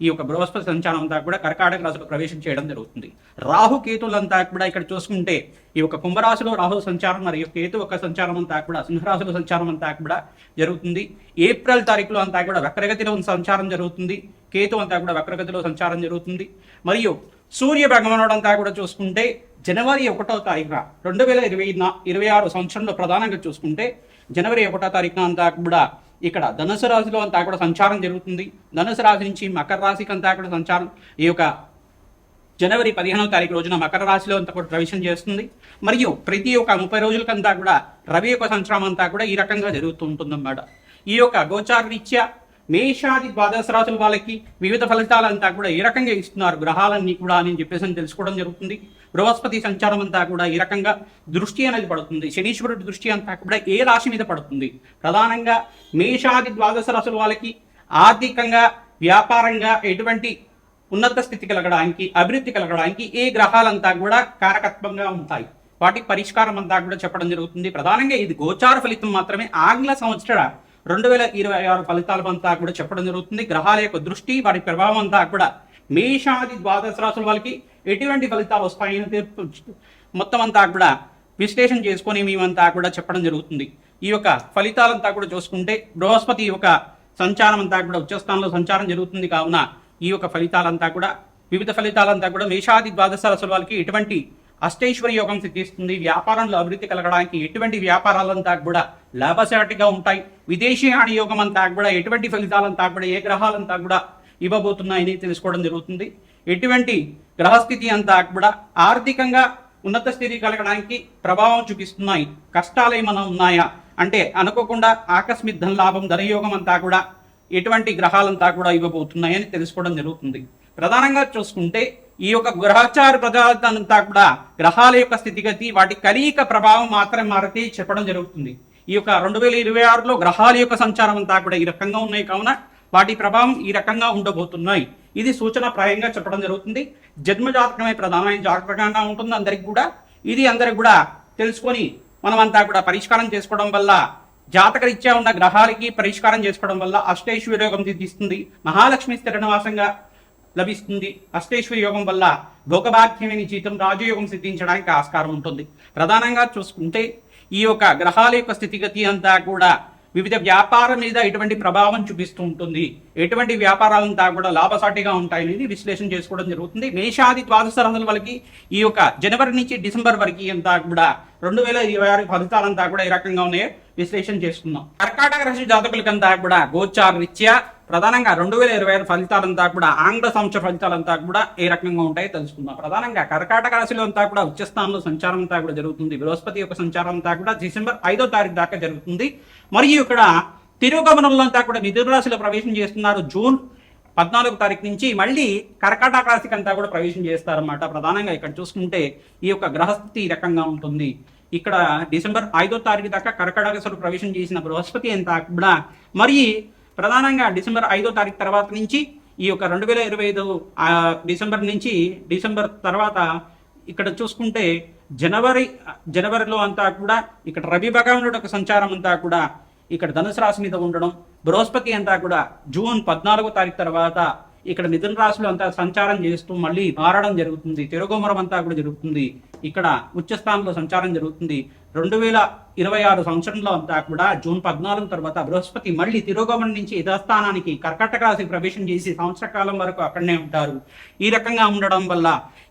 ఈ యొక్క బృహస్పతి సంచారం అంతా కూడా కర్కాటక రాశిలో ప్రవేశం చేయడం జరుగుతుంది. రాహు కేతులంతా కూడా ఇక్కడ చూసుకుంటే ఈ యొక్క కుంభరాశిలో రాహు సంచారం మరియు కేతు ఒక సంచారం అంతా కూడా సింహరాశిలో సంచారం అంతా కూడా జరుగుతుంది. ఏప్రిల్ తారీఖులో అంతా కూడా వక్రగతిలో సంచారం జరుగుతుంది. కేతు అంతా కూడా వక్రగతిలో సంచారం జరుగుతుంది. మరియు సూర్య భగవానుడు అంతా కూడా చూసుకుంటే జనవరి ఒకటో తారీఖున రెండు వేల ఇరవై ఇరవై ఆరు సంవత్సరంలో ప్రధానంగా చూసుకుంటే జనవరి ఒకటో తారీఖున అంతా కూడా ఇక్కడ ధనుసు రాశిలో అంతా కూడా సంచారం జరుగుతుంది. ధనుసు రాశి నుంచి మకర రాశికి అంతా కూడా సంచారం. ఈ యొక్క జనవరి పదిహేనవ తారీఖు రోజున మకర రాశిలో అంతా కూడా ప్రవేశం చేస్తుంది. మరియు ప్రతి ఒక్క ముప్పై రోజులకంతా కూడా రవి యొక్క సంచారం అంతా కూడా ఈ రకంగా జరుగుతూ ఉంటుందన్నమాట. ఈ యొక్క గోచార రీత్యా మేషాది ద్వాదశ రాశుల వాళ్ళకి వివిధ ఫలితాలంతా కూడా ఏ రకంగా ఇస్తున్నారు. గ్రహాలన్నీ కూడా అని చెప్పేసి తెలుసుకోవడం జరుగుతుంది. బృహస్పతి సంచారం అంతా కూడా ఈ రకంగా దృష్టి అనేది పడుతుంది. శనీశ్వరుడి దృష్టి అంతా కూడా ఏ రాశి మీద పడుతుంది? ప్రధానంగా మేషాది ద్వాదశ రాశుల వాళ్ళకి ఆర్థికంగా వ్యాపారంగా ఎటువంటి ఉన్నత స్థితి కలగడానికి అభివృద్ధి కలగడానికి ఏ గ్రహాలంతా కూడా కారకత్వంగా ఉంటాయి. వాటి పరిష్కారం అంతా కూడా చెప్పడం జరుగుతుంది. ప్రధానంగా ఇది గోచార ఫలితం మాత్రమే. ఆంగ్ల సంవత్సర రెండు వేల ఇరవై ఆరు ఫలితాలు అంతా కూడా చెప్పడం జరుగుతుంది. గ్రహాల యొక్క దృష్టి వాటి ప్రభావం అంతా కూడా మేషాది ద్వాదశ రాసుల వాళ్ళకి ఎటువంటి ఫలితాలు వస్తాయని మొత్తం అంతా కూడా విశ్లేషణ చేసుకొని మేమంతా కూడా చెప్పడం జరుగుతుంది. ఈ యొక్క ఫలితాలంతా కూడా చూసుకుంటే బృహస్పతి యొక్క సంచారం అంతా కూడా ఉచ్చస్థానంలో సంచారం జరుగుతుంది కావున ఈ యొక్క ఫలితాలంతా కూడా వివిధ ఫలితాలంతా కూడా మేషాది ద్వాదశ రాసుల వాళ్ళకి ఎటువంటి అష్టైశ్వర యోగం సిద్ధిస్తుంది. వ్యాపారంలో అభివృద్ధి కలగడానికి ఎటువంటి వ్యాపారాలంతా కూడా లాభసాటిగా ఉంటాయి. విదేశీ యోగం అంతా కూడా ఎటువంటి ఫలితాలంతా కూడా ఏ గ్రహాలంతా కూడా ఇవ్వబోతున్నాయని తెలుసుకోవడం జరుగుతుంది. ఎటువంటి గ్రహస్థితి అంతా కూడా ఆర్థికంగా ఉన్నత స్థితి కలగడానికి ప్రభావం చూపిస్తున్నాయి. కష్టాలు ఏమైనా ఉన్నాయా? అంటే అనుకోకుండా ఆకస్మిక ధన లాభం ధనయోగం అంతా కూడా ఎటువంటి గ్రహాలంతా కూడా ఇవ్వబోతున్నాయని తెలుసుకోవడం జరుగుతుంది. ప్రధానంగా చూసుకుంటే ఈ యొక్క గ్రహచార ప్రజలంతా కూడా గ్రహాల యొక్క స్థితిగతి వాటి కలీక ప్రభావం మాత్రమే మారితే చెప్పడం జరుగుతుంది. ఈ యొక్క రెండు వేల ఇరవై ఆరులో గ్రహాల యొక్క సంచారం అంతా కూడా ఈ రకంగా ఉన్నాయి. కావున వాటి ప్రభావం ఈ రకంగా ఉండబోతున్నాయి. ఇది సూచన ప్రాయంగా చెప్పడం జరుగుతుంది. జన్మ జాతకమే ప్రధానమైన జాతకంగా ఉంటుంది అందరికి కూడా. ఇది అందరికి కూడా తెలుసుకొని మనమంతా కూడా పరిష్కారం చేసుకోవడం వల్ల జాతకరీత్యా ఉన్న గ్రహాలకి పరిష్కారం చేసుకోవడం వల్ల అష్టేశ్వరి యోగం సిద్ధిస్తుంది. మహాలక్ష్మి స్థిరనివాసంగా లభిస్తుంది. అష్టేశ్వరి యోగం వల్ల భోగభాగ్యమైన జీతం రాజయోగం సిద్ధించడానికి ఆస్కారం ఉంటుంది. ప్రధానంగా చూసుకుంటే ఈ యొక్క గ్రహాల యొక్క స్థితిగతి అంతా కూడా వివిధ వ్యాపారం మీద ఎటువంటి ప్రభావం చూపిస్తూ ఉంటుంది. ఎటువంటి వ్యాపారాలంతా కూడా లాభసాటిగా ఉంటాయనేది విశ్లేషణ చేసుకోవడం జరుగుతుంది. మేషాది ద్వాదశ రాశుల వాళ్ళకి ఈ యొక్క జనవరి నుంచి డిసెంబర్ వరకు అంతా కూడా రెండు వేల ఇరవై ఆరు ఫలితాలంతా కూడా ఈ రకంగా ఉన్నాయో విశ్లేషణ చేసుకుందాం. కర్కాటక రాశి జాతకులకంతా కూడా గోచార రీత్యా ప్రధానంగా రెండు వేల ఇరవై ఐదు ఫలితాలంతా కూడా ఆంగ్ల సంవత్సర ఫలితాలంతా కూడా ఏ రకంగా ఉంటాయో తెలుసుకుందాం. ప్రధానంగా కర్కాటక రాశిలో అంతా కూడా ఉచ్చస్థానంలో సంచారం అంతా కూడా జరుగుతుంది. బృహస్పతి యొక్క సంచారం అంతా కూడా డిసెంబర్ ఐదో తారీఖు దాకా జరుగుతుంది. మరియు ఇక్కడ తిరుగమనంలో అంతా కూడా నిధుల రాశిలో ప్రవేశం చేస్తున్నారు. జూన్ పద్నాలుగు తారీఖు నుంచి మళ్ళీ కర్కాటక రాశికి అంతా కూడా ప్రవేశం చేస్తారన్నమాట. ప్రధానంగా ఇక్కడ చూసుకుంటే ఈ యొక్క గ్రహస్థితి ఈ రకంగా ఉంటుంది. ఇక్కడ డిసెంబర్ ఐదో తారీఖు దాకా కర్కాటక ప్రవేశం చేసిన బృహస్పతి అంతా కూడా మరి ప్రధానంగా డిసెంబర్ ఐదో తారీఖు తర్వాత నుంచి ఈ యొక్క రెండు వేల ఇరవై ఐదు డిసెంబర్ నుంచి డిసెంబర్ తర్వాత ఇక్కడ చూసుకుంటే జనవరి జనవరిలో అంతా కూడా ఇక్కడ రవి భగవానుడు ఒక సంచారం అంతా కూడా ఇక్కడ ధనుసు రాశి మీద ఉండడం బృహస్పతి అంతా కూడా జూన్ పద్నాలుగో తారీఖు తర్వాత ఇక్కడ మిథున రాశిలో అంతా సంచారం చేస్తూ మళ్ళీ మారడం జరుగుతుంది తిరుగుమరం అంతా కూడా జరుగుతుంది. ఇక్కడ ఉచ్చస్థానంలో సంచారం జరుగుతుంది. రెండు వేల ఇరవై ఆరు సంవత్సరంలో అంతా కూడా జూన్ పద్నాలుగు తర్వాత బృహస్పతి మళ్ళీ తిరోగమనం నుంచి యథాస్థానానికి కర్కటక రాశికి ప్రవేశం చేసి సంవత్సర కాలం వరకు అక్కడనే ఉంటారు. ఈ రకంగా ఉండడం వల్ల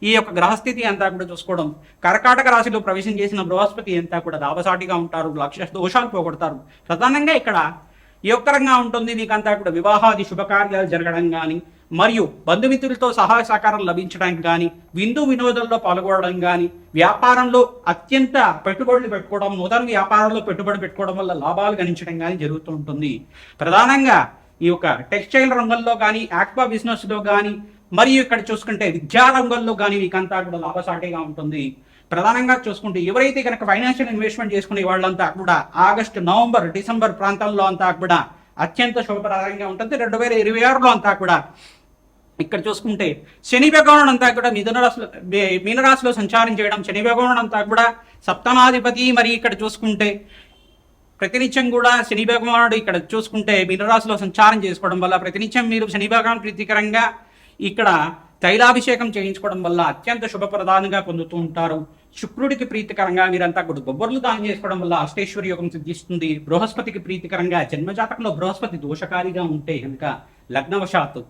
ఈ యొక్క గ్రహస్థితి అంతా కూడా చూసుకోవడం కర్కాటక రాశిలో ప్రవేశం చేసిన బృహస్పతి అంతా కూడా దావసాటిగా ఉంటారు లక్ష దోషాలు పోగొడతారు. ప్రధానంగా ఇక్కడ యోగకరంగా ఉంటుంది మీకంతా కూడా వివాహాది శుభకార్యాలు జరగడం కానీ మరియు బంధుమిత్రులతో సహాయ సహకారం లభించడానికి కానీ విందు వినోదంలో పాల్గొనడం కానీ వ్యాపారంలో అత్యంత పెట్టుబడులు పెట్టుకోవడం నూతన వ్యాపారంలో పెట్టుబడి పెట్టుకోవడం వల్ల లాభాలు గణించడం కానీ జరుగుతూ ఉంటుంది. ప్రధానంగా ఈ యొక్క టెక్స్టైల్ రంగంలో కానీ ఆక్వా బిజినెస్లో కానీ మరియు ఇక్కడ చూసుకుంటే విద్యా రంగంలో కానీ మీకంతా కూడా లాభసాటిగా ఉంటుంది. ప్రధానంగా చూసుకుంటే ఎవరైతే కనుక ఫైనాన్షియల్ ఇన్వెస్ట్మెంట్ చేసుకునే వాళ్ళంతా కూడా ఆగస్టు నవంబర్ డిసెంబర్ ప్రాంతంలో అంతా కూడా అత్యంత శుభప్రదంగా ఉంటుంది. రెండు వేల ఇరవై ఆరులో అంతా కూడా ఇక్కడ చూసుకుంటే శని భగవానుడు అంతా కూడా మిథున రాశిలో మీనరాశిలో సంచారం చేయడం శని భగవానుడు అంతా కూడా సప్తమాధిపతి. మరి ఇక్కడ చూసుకుంటే ప్రతినిత్యం కూడా శని భగవానుడు ఇక్కడ చూసుకుంటే మీనరాశిలో సంచారం చేసుకోవడం వల్ల ప్రతినిత్యం మీరు శని భగవాన్ ప్రీతికరంగా ఇక్కడ తైలాభిషేకం చేయించుకోవడం వల్ల అత్యంత శుభప్రదానంగా పొందుతూ ఉంటారు. శుక్రుడికి ప్రీతికరంగా మీరంతా కూడా గొబ్బర్లు దానం చేసుకోవడం వల్ల అష్టేశ్వరి యోగం సిద్ధిస్తుంది. బృహస్పతికి ప్రీతికరంగా జన్మజాతకంలో బృహస్పతి దోషకారిగా ఉంటే కనుక లగ్నవశాత్తు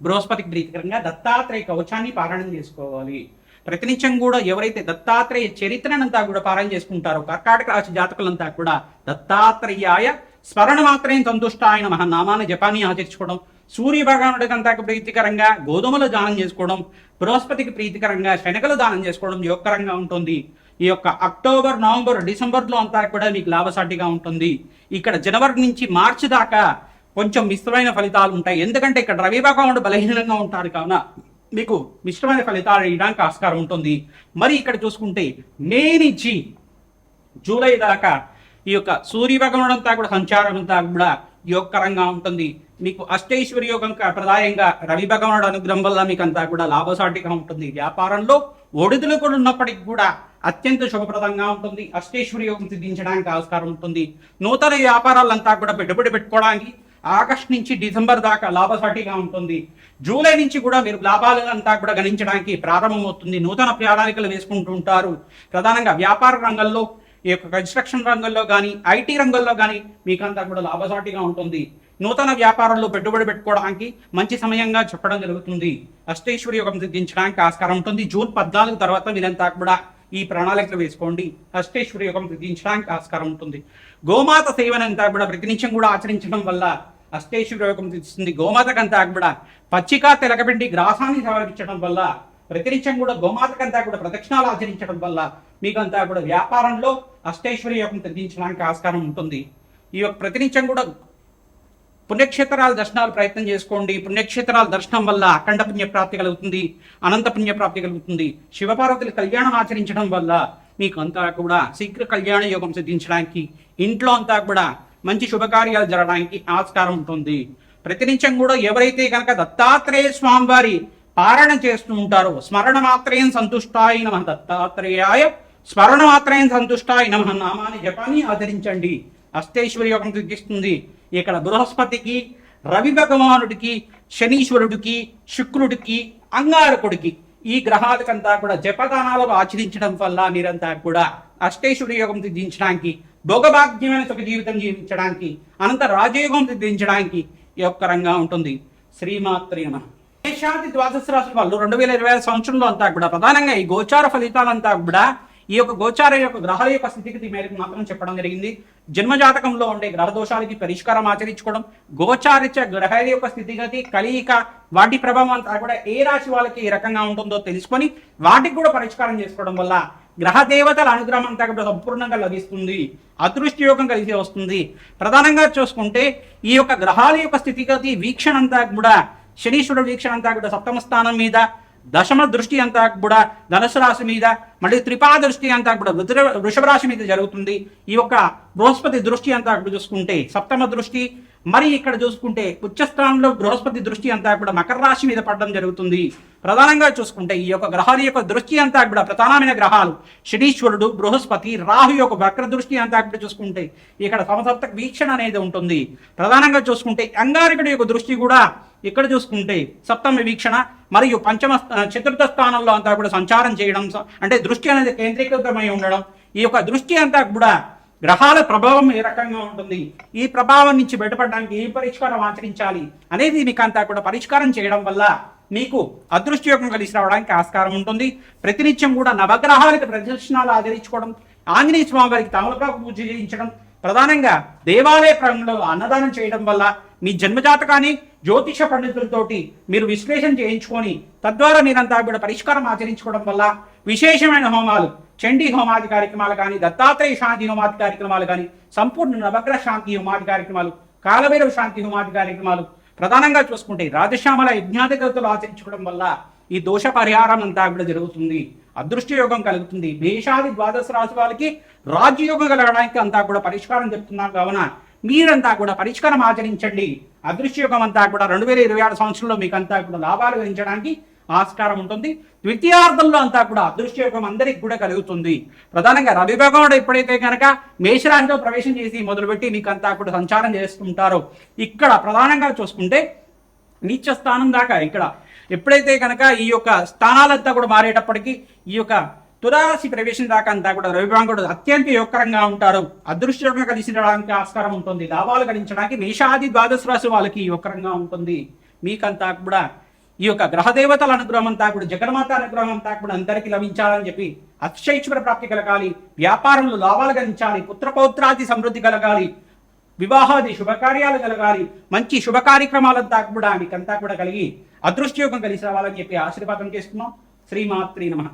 బృహస్పతికి ప్రీతికరంగా దత్తాత్రేయ కవచాన్ని పారాయణం చేసుకోవాలి. ప్రతినిత్యం కూడా ఎవరైతే దత్తాత్రేయ చరిత్రనంతా కూడా పారాయణ చేసుకుంటారో కర్కాటక రాశి జాతకులంతా కూడా దత్తాత్రేయాయ స్మరణ మాత్రమే సంతుష్ట ఆయన మహానామాన్ని జపాన్ని ఆచరించుకోవడం సూర్య భగవానుడికి ప్రీతికరంగా గోధుమలు దానం చేసుకోవడం బృహస్పతికి ప్రీతికరంగా శనగలు దానం చేసుకోవడం యోగకరంగా ఉంటుంది. ఈ యొక్క అక్టోబర్ నవంబర్ డిసెంబర్లో అంతా కూడా మీకు లాభసాటిగా ఉంటుంది. ఇక్కడ జనవరి నుంచి మార్చి దాకా కొంచెం మిశ్రమైన ఫలితాలు ఉంటాయి. ఎందుకంటే ఇక్కడ రవి భగవానుడు బలహీనంగా ఉంటారు కావున మీకు మిశ్రమైన ఫలితాలు ఇవ్వడానికి ఆస్కారం ఉంటుంది. మరి ఇక్కడ చూసుకుంటే మే నుంచి జూలై దాకా ఈ యొక్క సూర్య భగవానుడు అంతా కూడా సంచారం అంతా కూడా యోగకరంగా ఉంటుంది. మీకు అష్టైశ్వర్య యోగం క- ప్రదాయంగా రవి భగవానుడు అనుగ్రహం వల్ల మీకు అంతా కూడా లాభసాటిగా ఉంటుంది. వ్యాపారంలో ఒడిదులు కూడా ఉన్నప్పటికీ కూడా అత్యంత శుభప్రదంగా ఉంటుంది. అష్టేశ్వర యోగం సిద్ధించడానికి ఆస్కారం ఉంటుంది. నూతన వ్యాపారాలంతా కూడా పెట్టుబడి పెట్టుకోవడానికి ఆగస్ట్ నుంచి డిసెంబర్ దాకా లాభసాటిగా ఉంటుంది. జూలై నుంచి కూడా మీరు లాభాలంతా కూడా గణించడానికి ప్రారంభమవుతుంది. నూతన ప్రణాళికలు వేసుకుంటూ ఉంటారు. ప్రధానంగా వ్యాపార రంగంలో ఈ యొక్క కన్స్ట్రక్షన్ రంగంలో కానీ ఐటీ రంగంలో కానీ మీకంతా కూడా లాభసాటిగా ఉంటుంది. నూతన వ్యాపారంలో పెట్టుబడి పెట్టుకోవడానికి మంచి సమయంగా చెప్పడం జరుగుతుంది. అష్టేశ్వరి యోగం సిద్ధించడానికి ఆస్కారం ఉంటుంది. జూన్ పద్నాలుగు తర్వాత మీరంతా కూడా ఈ ప్రణాళికలు వేసుకోండి. అష్టేశ్వరి యోగం సిద్ధించడానికి ఆస్కారం ఉంటుంది. గోమాత సేవనంతా కూడా ప్రతినిత్యం కూడా ఆచరించడం వల్ల అష్టేశ్వరి యోగం సిద్ధిస్తుంది. గోమాతకంతా కూడా పచ్చిక తెలకబెండి గ్రాసాన్ని సమర్పించడం వల్ల ప్రతినిత్యం కూడా గోమాతకంతా కూడా ప్రదక్షిణాలు ఆచరించడం వల్ల మీకంతా కూడా వ్యాపారంలో అష్టైశ్వర్య యోగం తగ్గించడానికి ఆస్కారం ఉంటుంది. ఈ యొక్క ప్రతినిత్యం కూడా పుణ్యక్షేత్రాల దర్శనాలు ప్రయత్నం చేసుకోండి. పుణ్యక్షేత్రాల దర్శనం వల్ల అఖండ పుణ్యప్రాప్తి కలుగుతుంది అనంత పుణ్యప్రాప్తి కలుగుతుంది. శివపార్వతుల కళ్యాణం ఆచరించడం వల్ల మీకు అంతా కూడా శీఘ్ర కళ్యాణ యోగం సిద్ధించడానికి ఇంట్లో అంతా కూడా మంచి శుభకార్యాలు జరగడానికి ఆస్కారం ఉంటుంది. ప్రతినిత్యం కూడా ఎవరైతే కనుక దత్తాత్రేయ స్వామివారి పారణ చేస్తూ ఉంటారో స్మరణ మాత్రేయం సంతుష్టాయ నమ దత్తాత్రేయాయ స్మరణ మాత్రేయం సంతుష్టాయ నమ నామాన్ని జపాన్ని ఆచరించండి. అష్టేశ్వరి యోగం సిద్ధిస్తుంది. ఇక్కడ బృహస్పతికి రవి భగవానుడికి శనీశ్వరుడికి శుక్రుడికి అంగారకుడికి ఈ గ్రహాలకంతా కూడా జపదానాలను ఆచరించడం వల్ల మీరంతా కూడా అష్టేశ్వరి యోగం సిద్ధించడానికి భోగభాగ్యమైన సుఖ జీవితం జీవించడానికి అనంత రాజయోగం సిద్ధించడానికి యోగకరంగా ఉంటుంది. శ్రీమాత్రి నమ. మేషాది ద్వాదశ రాశుల వాళ్ళు రెండు వేల ఇరవై ఐదు సంవత్సరంలో అంతా కూడా ప్రధానంగా ఈ గోచార ఫలితాలంతా కూడా ఈ యొక్క గోచార యొక్క గ్రహాల యొక్క స్థితిగతి మేరకు మాత్రం చెప్పడం జరిగింది. జన్మజాతకంలో ఉండే గ్రహ దోషాలకి పరిష్కారం ఆచరించుకోవడం గోచారిత గ్రహాల యొక్క స్థితిగతి కలియిక వాటి ప్రభావం అంతా కూడా ఏ రాశి వాళ్ళకి ఏ రకంగా ఉంటుందో తెలుసుకొని వాటికి కూడా పరిష్కారం చేసుకోవడం వల్ల గ్రహ దేవతల అనుగ్రహం అంతా కూడా సంపూర్ణంగా లభిస్తుంది. అదృష్టి యోగం కలిసి వస్తుంది. ప్రధానంగా చూసుకుంటే ఈ యొక్క గ్రహాల యొక్క స్థితిగతి వీక్షణ అంతా కూడా శనీశ్వరుడు వీక్షణ అంతా కూడా సప్తమ స్థానం మీద దశమ దృష్టి అంతా కూడా ధనుసు రాశి మీద మళ్ళీ త్రిపా దృష్టి అంతా కూడా వృధ వృషభ రాశి మీద జరుగుతుంది. ఈ యొక్క బృహస్పతి దృష్టి అంతా కూడా చూసుకుంటే సప్తమ దృష్టి మరి ఇక్కడ చూసుకుంటే ఉచ్చస్థానంలో బృహస్పతి దృష్టి అంతా కూడా మకర రాశి మీద పడడం జరుగుతుంది. ప్రధానంగా చూసుకుంటే ఈ యొక్క గ్రహాల యొక్క దృష్టి అంతా కూడా ప్రధానమైన గ్రహాలు శనీశ్వరుడు బృహస్పతి రాహు యొక్క వక్ర దృష్టి అంతా కూడా చూసుకుంటే ఇక్కడ సమసప్తక వీక్షణ అనేది ఉంటుంది. ప్రధానంగా చూసుకుంటే అంగారకుడి యొక్క దృష్టి కూడా ఇక్కడ చూసుకుంటే సప్తమ వీక్షణ మరియు పంచమ స్థ- చతుర్థ స్థానంలో అంతా కూడా సంచారం చేయడం అంటే దృష్టి అనేది కేంద్రీకృతమై ఉండడం ఈ యొక్క దృష్టి అంతా కూడా గ్రహాల ప్రభావం ఏ రకంగా ఉంటుంది ఈ ప్రభావం నుంచి బయటపడడానికి ఏ పరిష్కారం ఆచరించాలి అనేది మీకు అంతా కూడా పరిష్కారం చేయడం వల్ల మీకు అదృష్టయోగం కలిసి రావడానికి ఆస్కారం ఉంటుంది. ప్రతినిత్యం కూడా నవగ్రహాలకు ప్రదర్శనాలు ఆచరించుకోవడం ఆంజనేయ స్వామి వారికి తమలపాకు పూజ చేయించడం ప్రధానంగా దేవాలయ ప్రాంగంలో అన్నదానం చేయడం వల్ల మీ జన్మజాతకాన్ని జ్యోతిష పండితులతోటి మీరు విశ్లేషణ చేయించుకొని తద్వారా మీరంతా కూడా పరిష్కారం ఆచరించుకోవడం వల్ల విశేషమైన హోమాలు చండీ హోమాది కార్యక్రమాలు కానీ దత్తాత్రేయ శాంతి హోమాది కార్యక్రమాలు కానీ సంపూర్ణ నవగ్రహ శాంతి హోమాది కార్యక్రమాలు కాలభైరవ శాంతి హోమాది కార్యక్రమాలు ప్రధానంగా చూసుకుంటే రాజశ్యామల యజ్ఞాధిగతులు ఆచరించుకోవడం వల్ల ఈ దోష పరిహారం అంతా కూడా జరుగుతుంది. అదృష్ట యోగం కలుగుతుంది. మేషాది ద్వాదశ రాశి వాళ్ళకి రాజ్యయోగం కలగడానికి అంతా కూడా పరిష్కారం చెప్తున్నాం కావున మీరంతా కూడా పరిష్కారం ఆచరించండి. అదృష్ట యోగం అంతా కూడా రెండు వేల ఇరవై ఆరు సంవత్సరంలో మీకు అంతా కూడా లాభాలు గణించడానికి ఆస్కారం ఉంటుంది. ద్వితీయార్థంలో అంతా కూడా అదృష్ట యోగం అందరికి కూడా కలుగుతుంది. ప్రధానంగా రవి భగవానుడు ఎప్పుడైతే కనుక మేషరాశిలో ప్రవేశం చేసి మొదలుపెట్టి మీకు అంతా కూడా సంచారం చేస్తుంటారో ఇక్కడ ప్రధానంగా చూసుకుంటే నీచ స్థానం దాకా ఇక్కడ ఎప్పుడైతే కనుక ఈ యొక్క స్థానాలంతా కూడా మారేటప్పటికీ ఈ యొక్క తులారాశి ప్రవేశం దాకా అంతా కూడా రవిభాంగుడు అత్యంత యోగకరంగా ఉంటారు. అదృష్టంగా కలిసినడానికి ఆస్కారం ఉంటుంది. లాభాలు గణించడానికి మేషాది ద్వాదశ రాశి వాళ్ళకి యోగకరంగా ఉంటుంది. మీకంతా కూడా ఈ యొక్క గ్రహదేవతల అనుగ్రహం అంతా కూడా జగన్మాత అనుగ్రహం అంతా కూడా అందరికీ లభించాలని చెప్పి అక్షైశ్వర ప్రాప్తి కలగాలి. వ్యాపారంలో లాభాలు గణించాలి. పుత్రపౌత్రాది సమృద్ధి కలగాలి. వివాహాది శుభకార్యాలు కలగాలి మంచి శుభ కార్యక్రమాలంతా కూడా మీకంతా కూడా కలిగి అదృష్టయోగం కలిసి రావాలని చెప్పి ఆశీర్వాదం చేస్తున్నాం. శ్రీమాత్రి నమ.